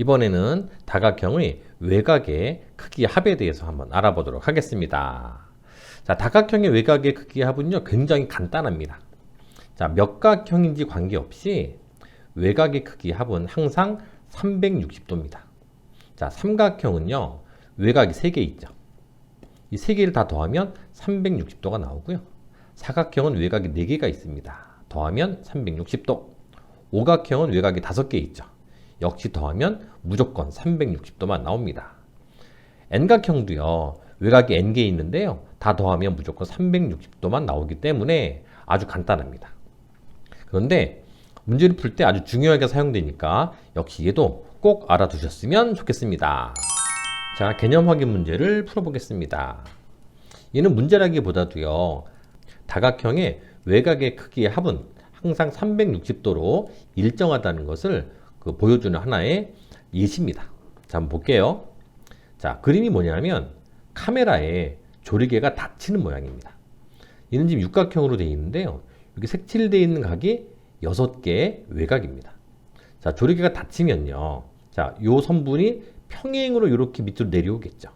이번에는 다각형의 외곽의 크기 합에 대해서 한번 알아보도록 하겠습니다. 자, 다각형의 외곽의 크기 합은요, 굉장히 간단합니다. 자, 몇 각형인지 관계없이 외곽의 크기 합은 항상 360도입니다. 자, 삼각형은요, 외곽이 3개 있죠. 이 3개를 다 더하면 360도가 나오고요. 사각형은 외곽이 4개가 있습니다. 더하면 360도. 오각형은 외곽이 5개 있죠. 역시 더하면 무조건 360도만 나옵니다. N각형도요. 외곽이 N개 있는데요. 다 더하면 무조건 360도만 나오기 때문에 아주 간단합니다. 그런데 문제를 풀 때 아주 중요하게 사용되니까 역시 얘도 꼭 알아두셨으면 좋겠습니다. 자, 개념 확인 문제를 풀어보겠습니다. 얘는 문제라기보다도요. 다각형의 외곽의 크기의 합은 항상 360도로 일정하다는 것을 그 보여주는 하나의 예시입니다. 자, 한번 볼게요. 자, 그림이 뭐냐면 카메라에 조리개가 닫히는 모양입니다. 얘는 지금 육각형으로 되어 있는데요. 여기 색칠되어 있는 각이 6개의 외곽입니다. 자, 조리개가 닫히면요. 자, 요 선분이 평행으로 이렇게 밑으로 내려오겠죠.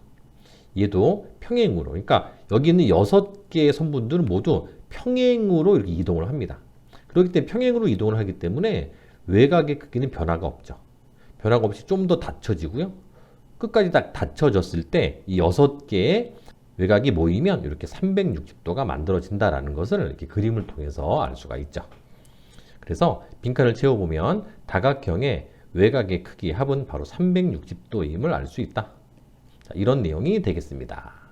얘도 평행으로. 그러니까 여기 있는 6개의 선분들은 모두 평행으로 이렇게 이동을 합니다. 그렇기 때문에 평행으로 이동을 하기 때문에 외곽의 크기는 변화가 없죠. 변화가 없이 좀 더 닫혀지고요. 끝까지 딱 닫혀졌을 때 이 여섯 개의 외곽이 모이면 이렇게 360도가 만들어진다라는 것을 이렇게 그림을 통해서 알 수가 있죠. 그래서 빈칸을 채워보면 다각형의 외곽의 크기의 합은 바로 360도임을 알 수 있다. 자, 이런 내용이 되겠습니다.